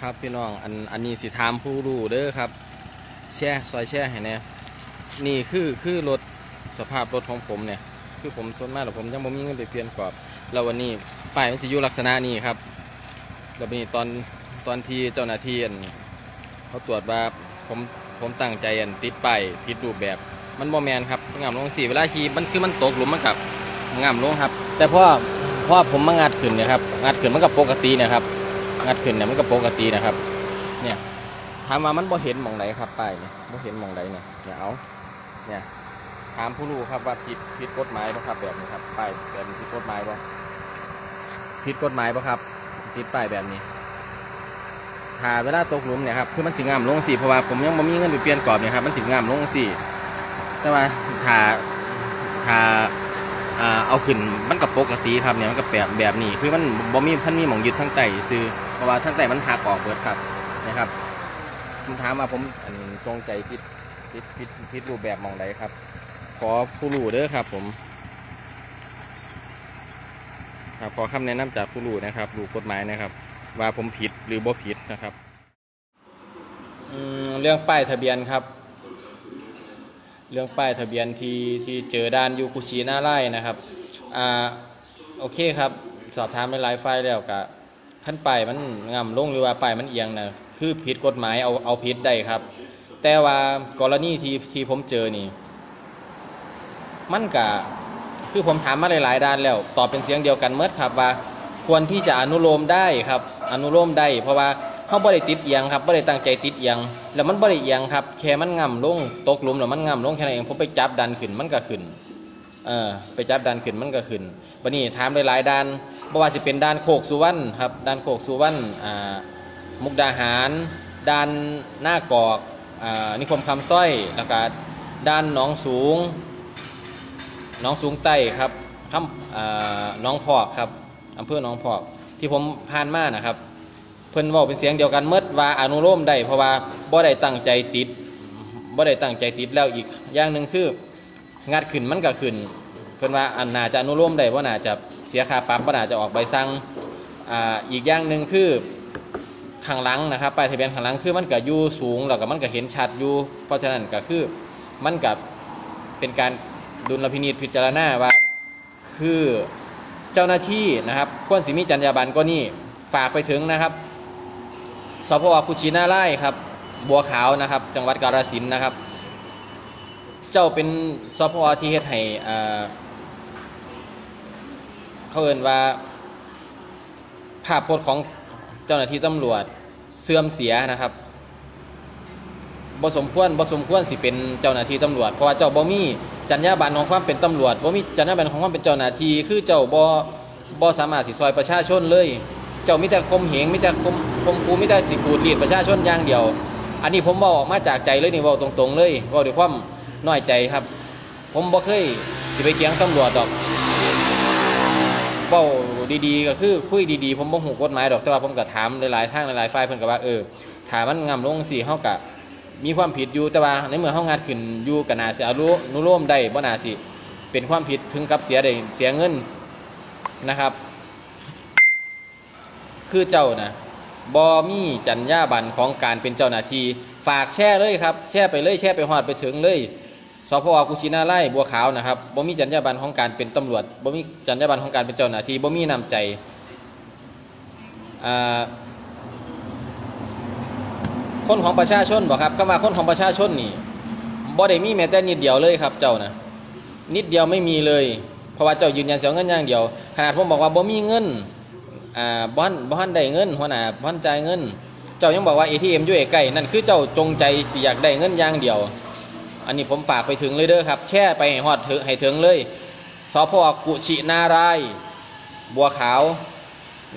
ครับพี่น้องอันอันนี้สิถามผู้รู้เด้อครับ แช่ซอยแช่ให้แน่นี่คือคือรถสภาพรถของผมเนี่ย คือผมส่วนมากแล้วผมยังบ่มีเงินไปเปลี่ยนกรอบ แล้ววันนี้ป้ายมันสิอยู่ลักษณะนี้ครับแล้วนี้ตอนตอนที่เจ้าหน้าที่เขาตรวจว่าผมผมตั้งใจอันติดป้ายผิดรูปแบบมันบ่แมนครับงามลงสี่เวลาขี่มันคือมันตกหลุมมันกับงามลงครับ แต่พอพอผมมางัดขึ้นเนี่ยครับงัดขึ้นมันก็ปกตินะครับ งัดขึ้นเนี่ยมันก็ปกตินะครับ เนี่ยถามว่ามันบ่เห็นมองไหนครับป้ายเนี่ยบ่เห็นมองไหนเนี่ยเนี่ยเอาเนี่ยถามผู้รู้ครับว่าผิดผิดกฎหมายบ่ครับแบบนี้ครับป้ายแบบผิดกฎหมายบ่ผิดกฎหมายบ่ครับติดป้ายแบบนี้ถ้าเวลาตกหลุมเนี่ยครับคือมันสิงามลงสิเพราะว่าผมยังบ่มีเงินไปเปลี่ยนกรอบเนี่ยครับมันสิงามลงสิแต่ว่าถ้าถ้าเอาขึ้นมันก็ปกติครับเนี่ยมันก็แบบแบบนี้คือมันบ่มีพันมีหมองยึดทั้งไตซื้อ เพราะว่าทั้งแต่มันหักออกเบิดครับนะครับผมถามว่าผมอันจงใจคิดคิดคิดคิดรูปแบบมองใดครับ ขอผู้รู้เด้อครับ ผมครับขอคำแนะนำจากผู้รู้นะครับรู้กฎหมายนะครับ ว่าผมผิดหรือบ่ผิดนะครับเรื่องป้ายทะเบียนครับ เรื่องป้ายทะเบียนที่ที่เจอด้านยูกุชิหน้าไร่นะครับอ่าโอเคครับ สอบถามในหลายไฟล์แล้วกะ ขั้นไปายมันงำลงหรือว่าไปายมันเอียงนะคือผิดกฎหมายเอาเอาผิดได้ครับ แต่ว่ากรณีที่ที่ผมเจอนี่ มันกะคือผมถามมาหลายๆด้านแล้ว ตอบเป็นเสียงเดียวกันเมื่อครับว่า ควรที่จะอนุโลมได้ครับ อนุโลมได้ เพราะว่าเขาบ่ได้ติดเอียงครับบ่ได้ตั้งใจติดเอียง แล้วมันบ่ได้เอียงครับแค่มันง่ำลงตกหลุมแล้วมันง่ำลงแค่นั้นเองผมไปจับดันขึ้นมันก็ขึ้น เออไปจับดันขึ้นมันก็ขึ้นวันนี้ถามหลายๆด้านบ่ว่าสิเป็นด้านโคกสุวรรณครับด้านโคกสุวรรณอ่ามุกดาหาร ด้านหน้ากอกอ่านิคมคำสร้อยแล้วก็ด้านหนองสูงหนองสูงใต้ครับคำอ่าหนองพอกครับอำเภอหนองพอกที่ผมผ่านมานะครับเพิ่นว้าเป็นเสียงเดียวกันเมื่อว่าอนุโลมได้เพราะว่าบ่ได้ตั้งใจติดบ่ได้ตั้งใจติดแล้วอีกอย่างหนึ่งคือ งัดขึ้นมันก็ขึ้น เพิ่นว่าอันน่าจะอนุโลมได้ว่าน่าจะเสียค่าปรับว่าน่าจะออกใบสั่งอ่าอีกอย่างหนึ่งคือข้างหลังนะครับป้ายทะเบียนข้างหลังคือมันก็อยู่สูงแล้วก็มันก็เห็นชัดอยู่ เพราะฉะนั้นก็คือมันกับเป็นการดุลพินิจพิจารณาว่าคือเจ้าหน้าที่นะครับควรสิมีจรรยาบรรณก็นี่ฝากไปถึงนะครับสพกุชินาไล่ครับบัวขาวนะครับ จังหวัดกาฬสินธุ์นะครับ เจ้าเป็นซอพอที่เฮ็ดให้เขาเอ่นว่า ภาพพจน์ของเจ้าหน้าที่ตำรวจเสื่อมเสียนะครับบ่สมควรบ่สมควรสิเป็นเจ้าหน้าที่ตำรวจ เพราะว่าเจ้าบ่มีจรรยาบรรณของความเป็นตำรวจบ่มีจรรยาบรรณของความเป็นเจ้าหน้าที่คือเจ้าบ่บ่สามารถสิซอยประชาชนเลย เจ้ามีแต่คมเหงมีแต่คมคมคูมีแต่สิกูดรีดประชาชนอย่างเดียว อันนี้ผมบอกออกมาจากใจเลยนี่เว้าตรงๆเลยเว้าด้วยความ น้อยใจครับ ผมบ่เคยสิไปเคียงตำรวจดอกเป้าดีๆ ก็คือคุยดีๆ ผมบ่หูกฎหมายดอกแต่ว่าผมก็ถามหลายๆทางหลายๆฝ่ายเพิ่นก็ว่าเออถามันงำลงสิเฮาก็มีความผิดอยู่แต่ว่าในเมื่อเฮางานขึ้นอยู่ก็น่าสิอนุนุโลมได้บ่น่าสิเป็นความผิดถึงกับเสียได้เสียเงินนะครับ คือเจ้านะบ่มีจรรยาบรรณของการเป็นเจ้าหน้าที่ฝากแช่เลยครับ แช่ไปเลยแช่ไปฮอดไปถึงเลย สพกุชินาไล่บัวขาวนะครับบ่มีจรรยาบรรณของการเป็นตำรวจบ่มีจรรยาบรรณของการเป็นเจ้าหน้าที่บ่มีน้ำใจอ่าคนของประชาชนบ่ครับคำว่าคนของประชาชนนี่บ่ได้มีแม้แต่นิดเดียวเลยครับเจ้านะนิดเดียวไม่มีเลย เพราะว่าเจ้ายืนยันเสียเงินอย่างเดียว ขนาดผมบอกว่าบ่มีเงินอ่าบ่ทันบ่ทันได้เงินหัวหน้าบ่ทันจ่ายเงิน เจ้ายังบอกว่า ATM อยู่ใกล้นั่นคือเจ้าจงใจสิอยากได้เงินอย่างเดียว อันนี้ผมฝากไปถึงเลยเด้อครับ แช่ไปให้ฮอดถให้ถึงเลยสพกุชินารายบัวขาว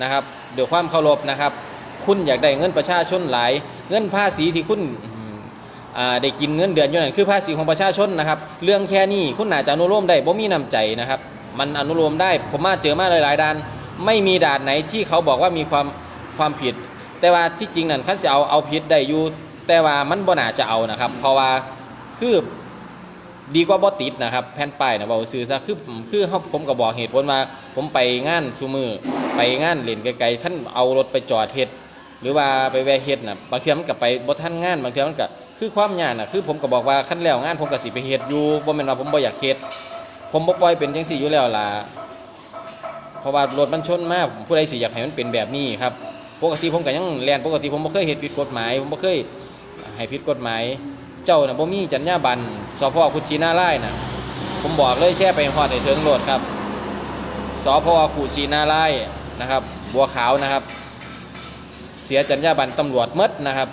นะครับเดี๋ยวความเคารพนะครับ คุณอยากได้เงินประชาชนหลาย เงินภาษีที่คุณได้กินเงินเดือนอยู่นั่นคือภาษีของประชาชนนะครับ เรื่องแค่นี้คุณอาจจะอนุโลมได้บ่มีน้ำใจนะครับ มันอนุโลมได้ผมมาเจอมาหลายๆด้าน ไม่มีด่านไหนที่เขาบอกว่ามีความความผิด แต่ว่าที่จริงนั่นเขาจะเอาเอาผิดได้อยู่แต่ว่ามันบ่น่าจะเอานะครับ เพราะว่า คือดีกว่าบ่ติดนะครับ แผ่นป้ายนะเบาซื้อซะคือคือเขาผมก็บอกเหตุผลว่าผมไปงานชูมือไปงานเล่นไกลๆท่านเอารถไปจอดเฮ็ดหรือว่าไปแวะเฮ็ดนะบางเทื่อมันก็ไปบ่ทันงานบางเทื่อมันก็คือความยากนะคือผมก็บอกว่าคันแล้วงานผมก็สิไปเฮ็ดอยู่บ่แม่นว่าผมบ่อยากเฮ็ดผมบ่ปล่อยเป็นจังซี่อยู่แล้วล่ะเพราะว่ารถมันชนมากผู้ใดสิอยากให้มันเป็นแบบนี้ครับปกติผมก็ยังแล่นปกติผมบ่เคยเฮ็ดผิดกฎหมาย ผมบ่เคยให้ผิดกฎหมาย เจ้าน่ะบ่มีจรรยาบรรณสพคุชินาไล่น่ะผมบอกเลยแช่ไปฮอดให้ถึงโลดครับสพคุชินาไล่นะครับ บัวขาวนะครับ เสียจรรยาบรรณตำรวจหมดนะครับ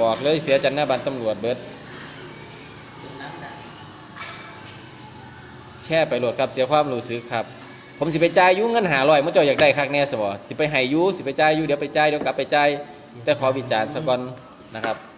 บอกเลยเสียจรรยาบรรณตำรวจเบิดแช่ไปโหลดครับเสียความรู้สึกครับผมสิไปจ่ายยุ่เงินหาลอยเมื่อเจ้าอยากได้คักแน่สบอสิไปให้อยูสิไปจ่ายอยูเดี๋ยวไปจ่ายเดี๋ยวกลับไปจ่ายแต่ขอวิจารณ์ซะก่อนนะครับ